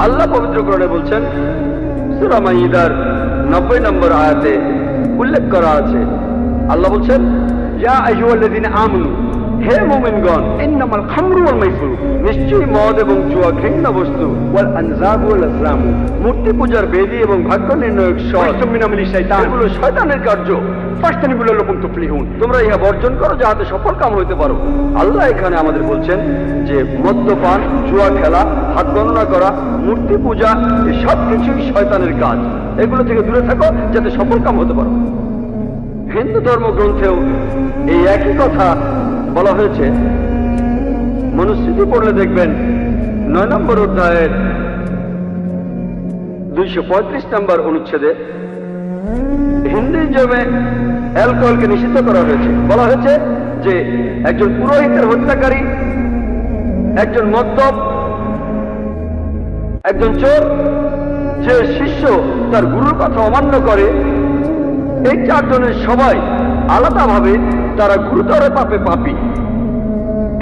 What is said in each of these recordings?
আল্লাহ পবিত্র করণে বলছেন সুরা মাইদার নব্বই নম্বর আয়াতে উল্লেখ করা আছে। আল্লাহ বলছেন ইয়া আইয়ুহাল্লাযীনা আমানু হে মুমিনগণ ইন্নামাল খামরু ওয়াল মাইসির নিশ্চয়ই মদ এবং জুয়া ঘৃণ্য বস্তু ওয়াল আনজাবু ওয়াল আসলামু মূর্তি পূজার বেদি এবং ভাগ্য নির্ণয়ক সব মিনামিলি শয়তান এগুলো শয়তানের কার্য। ফাস্তানি বলে লোকম তুফলিহুন তোমরা ইহা বর্জন করো যাহাতে সফল কাম হইতে পারো। আল্লাহ এখানে আমাদের বলছেন যে মদ্যপান জুয়া খেলা হাত গণনা করা, মূর্তি পূজা সব কিছুই শয়তানের কাজ। এগুলো থেকে দূরে থাকো, যাতে সফল কাম হতে পারো। হিন্দু ধর্মগ্রন্থেও এই একই কথা বলা হয়েছে। মনুস্মৃতি পড়লে দেখবেন, নয় নম্বর অধ্যায়ের দুইশো পঁয়ত্রিশ নম্বর অনুচ্ছেদে হিন্দুইজমে অ্যালকোহলকে নিষিদ্ধ করা হয়েছে। বলা হয়েছে যে, একজন পুরোহিতের হত্যাকারী, একজন মদ্যপ একজন চোর যে শিষ্য তার গুরুর কথা অমান্য করে। এই চারজনের সবাই আলাদাভাবে তারা গুরুতর পাপে পাপী।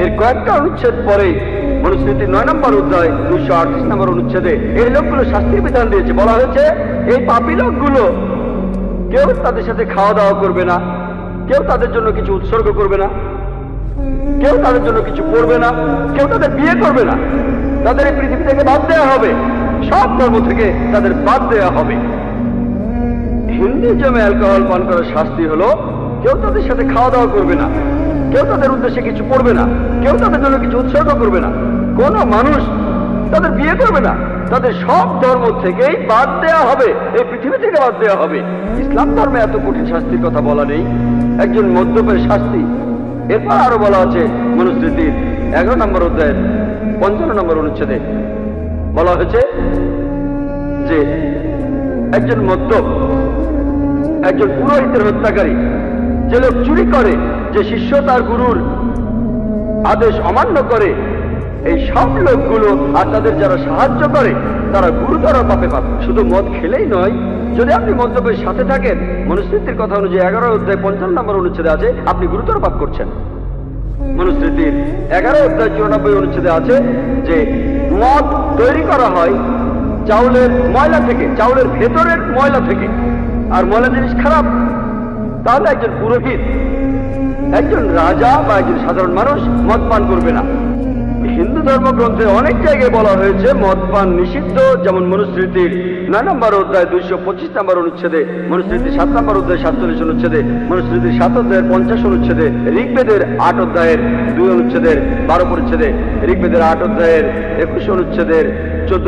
এর কয়েকটা অনুচ্ছেদ পরে মনুস্মৃতি নয় নম্বর অধ্যায় দুইশো আটত্রিশ নম্বর অনুচ্ছেদে এই লোকগুলো শাস্তির বিধান দিয়েছে। বলা হয়েছে, এই পাপী লোকগুলো কেউ তাদের সাথে খাওয়া দাওয়া করবে না, কেউ তাদের জন্য কিছু উৎসর্গ করবে না। কেউ তাদের জন্য কিছু করবে না, কেউ তাদের বিয়ে করবে না। তাদের এই পৃথিবী থেকে বাদ দেওয়া হবে। সব ধর্ম থেকে তাদের বাদ দেওয়া হবে। হিন্দুজমে অ্যালকোহল পান করার শাস্তি হলো, কেউ তাদের সাথে খাওয়া দাওয়া করবে না। কেউ তাদের উদ্দেশ্যে কিছু পড়বে না। কেউ তাদের জন্য কিছু উৎসর্গ করবে না। কোন মানুষ তাদের বিয়ে করবে না। তাদের সব ধর্ম থেকেই বাদ দেওয়া হবে। এই পৃথিবী থেকে বাদ দেওয়া হবে। ইসলাম ধর্মে এত কঠিন শাস্তির কথা বলা নেই। একজন মদ্যপের শাস্তি এরপর আরও বলা আছে মনুস্মৃতির এগারো নম্বর অধ্যায়ের পঞ্চান্ন নম্বর অনুচ্ছেদে। বলা হয়েছে যে একজন মদ্যপ, একজন পুরোহিতের হত্যাকারী, যে লোক চুরি করে, যে শিষ্য তার গুরুর আদেশ অমান্য করে, এই সব লোকগুলো আর তাদের যারা সাহায্য করে, তারা গুরুতর পাপে পাপ শুধু মদ খেলেই নয় যদি আপনি মন্তব্যের সাথে থাকেন, মনুস্মৃতির কথা অনুযায়ী এগারো অধ্যায় পঞ্চান্ন নম্বর অনুচ্ছেদে আছে, আপনি গুরুতর পাপ করছেন। মনুস্মৃতির এগারো অধ্যায় চুরানব্বই অনুচ্ছেদে আছে যে, মদ তৈরি করা হয় চাউলের ময়লা থেকে, চাউলের ভেতরের ময়লা থেকে। আর ময়লা জিনিস খারাপ, তাহলে একজন পুরোহিত, একজন রাজা বা একজন সাধারণ মানুষ মদ পান করবে না। হিন্দু ধর্মগ্রন্থে অনেক জায়গায় বলা হয়েছে, মদ, পান নিষিদ্ধ, যেমন মনুস্মৃতির নয় নম্বর অধ্যায় দুইশো পঁচিশ নম্বর অনুচ্ছেদে, মনুস্মৃতির সাত নম্বর অধ্যায় সাতচল্লিশ অনুচ্ছেদে, মনুস্মৃতির সাত অধ্যায়ের পঞ্চাশ অনুচ্ছেদে, ঋগ্বেদের আট অধ্যায়ের দুই অনুচ্ছেদের বারো পরিচ্ছেদে, ঋগ্বেদের আট অধ্যায়ের একুশ অনুচ্ছেদের চোদ্দ